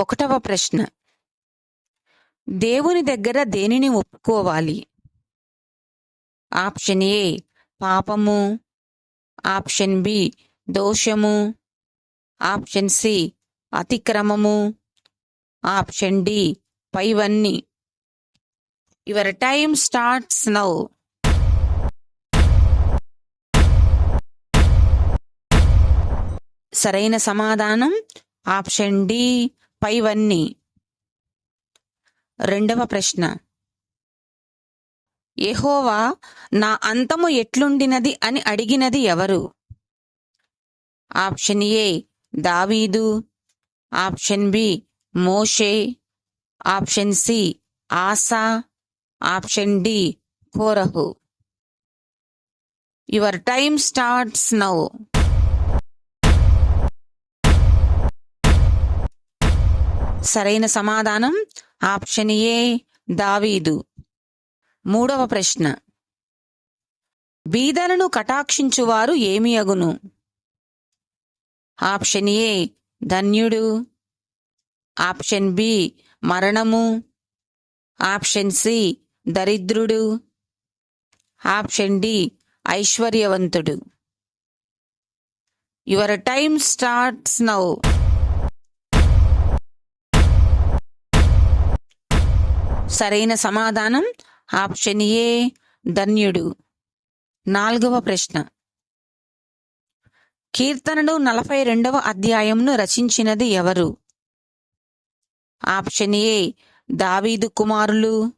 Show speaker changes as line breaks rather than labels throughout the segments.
ఒకటవ ప్రశ్న. దేవుని దగ్గర దేనిని ఒప్పుకోవాలి? ఆప్షన్ ఏ పాపము. ఆప్షన్ బి దోషము. ఆప్షన్ సి అతిక్రమము. ఆప్షన్ డి పైవన్నీ. యువర్ టైమ్ స్టార్ట్స్ నౌ సరైన సమాధానం ఆప్షన్ డి పైవన్నీ. రెండవ ప్రశ్న. ఎహోవా నా అంతము ఎట్లుండినది అని అడిగినది ఎవరు? ఆప్షన్ ఏ దావీదు. ఆప్షన్ బి మోషే. ఆప్షన్ సి ఆసా. Option D Korah. Your time starts now. సరైన సమాధానం? ఆప్షన్ ఏ దావీదు. మూడవ ప్రశ్న. బీదలను కటాక్షించువారు ఏమి అగును? ఆప్షన్ ఏ ధన్యుడు. ఆప్షన్ బి మరణము. ఆప్షన్ సి దరిద్రుడు. ఆప్షన్ డి ఐశ్వర్యవంతుడు. యువర్ టైమ్ స్టార్ట్స్ నౌ సరైన సమాధానం ఆప్షన్ ఏ ధన్యుడు. నాలుగవ ప్రశ్న. కీర్తనలు నలభై రెండవ అధ్యాయంను రచించినది ఎవరు? ఆప్షన్ ఏ దావీదు కుమారులు.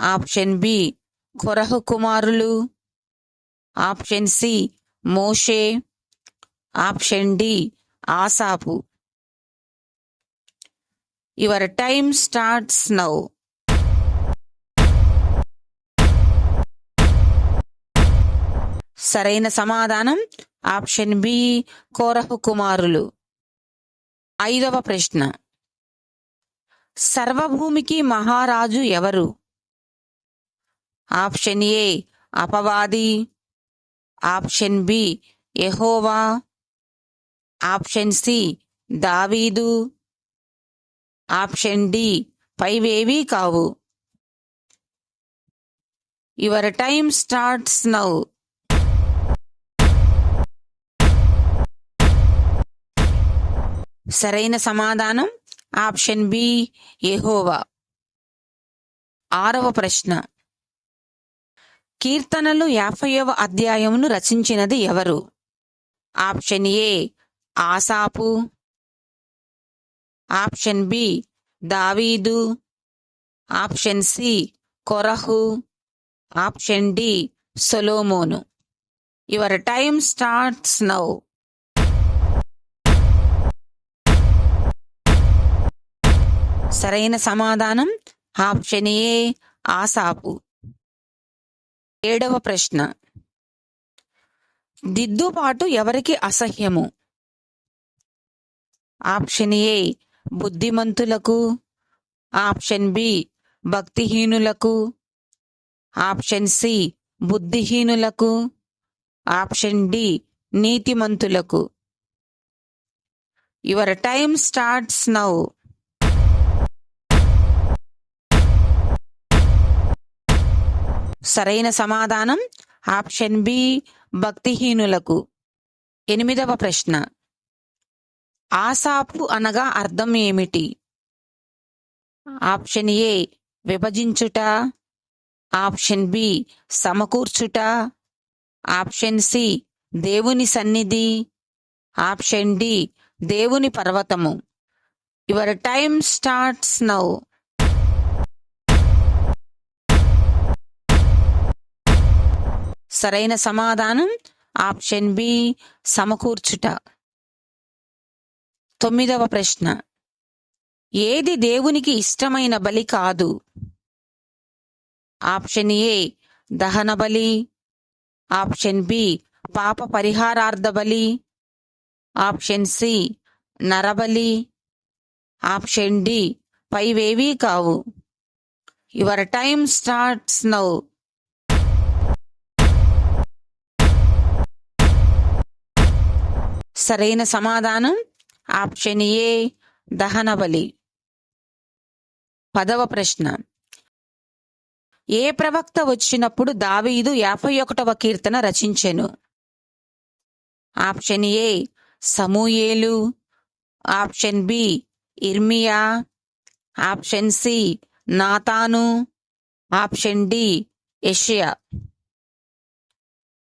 ఆప్షన్ బి కొరహు కుమారులు. ఆప్షన్ సి మోషే. ఆప్షన్ డి ఆసాపు. యువర్ టైమ్ స్టార్ట్స్ నౌ సరైన సమాధానం? ఆప్షన్ బి కోరహు కుమారులు. ఐదవ ప్రశ్న. సర్వభూమికి మహారాజు ఎవరు? ఆప్షన్ ఏ అపవాది. ఆప్షన్ బి ఎహోవా ఆప్షన్ సి దావీదు. ఆప్షన్ డి పైవేవీ కావు. యువర్ టైమ్ స్టార్ట్స్ నౌ సరైన సమాధానం? ఆప్షన్ బి ఎహోవా ఆరవ ప్రశ్న. కీర్తనలు యాభైవ అధ్యాయమును రచించినది ఎవరు? ఆప్షన్ ఏ ఆసాపు. ఆప్షన్ బి దావీదు. ఆప్షన్ సి కొరహు. ఆప్షన్ డి సొలోమోను. యువర్ టైమ్ స్టార్ట్స్ నౌ సరైన సమాధానం? ఆప్షన్ ఏ ఆసాపు. ఏడవ ప్రశ్న. దిద్దుబాటు ఎవరికి అసహ్యము? ఆప్షన్ ఏ బుద్ధిమంతులకు. ఆప్షన్ బి భక్తిహీనులకు. ఆప్షన్ సి బుద్ధిహీనులకు. Option D నీతిమంతులకు. Your time starts now. సరైన సమాధానం? ఆప్షన్ బి భక్తిహీనులకు. ఎనిమిదవ ప్రశ్న. ఆసాపు అనగా అర్థం ఏమిటి? ఆప్షన్ ఏ విభజించుట. ఆప్షన్ బి సమకూర్చుట. ఆప్షన్ సి దేవుని సన్నిధి. ఆప్షన్ డి దేవుని పర్వతము. యువర్ టైమ్ స్టార్ట్స్ నౌ సరైన సమాధానం ఆప్షన్ బి సమకూర్చుట. తొమ్మిదవ ప్రశ్న. ఏది దేవునికి ఇష్టమైన బలి కాదు? ఆప్షన్ ఏ దహన బలి. ఆప్షన్ బి పాప పరిహారార్థ బలి. ఆప్షన్ సి నరబలి ఆప్షన్ డి పైవేవీ కావు. యువర్ టైమ్ స్టార్ట్స్ నౌ సరైన సమాధానం. ఆప్షన్ ఏ దహనబలి పదవ ప్రశ్న. ఏ ప్రవక్త వచ్చినప్పుడు దావీదు యాభై ఒకటవ కీర్తన రచించెను? ఆప్షన్ ఏ సమూయేలు. ఆప్షన్ బి ఇర్మియా. ఆప్షన్ సి నాతాను. ఆప్షన్ డి ఎషియా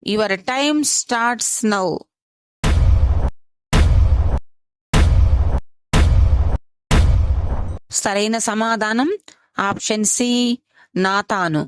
యువర్ టైమ్ స్టార్ట్స్ నౌ. సరైన సమాధానం. ఆప్షన్ సి నాతాను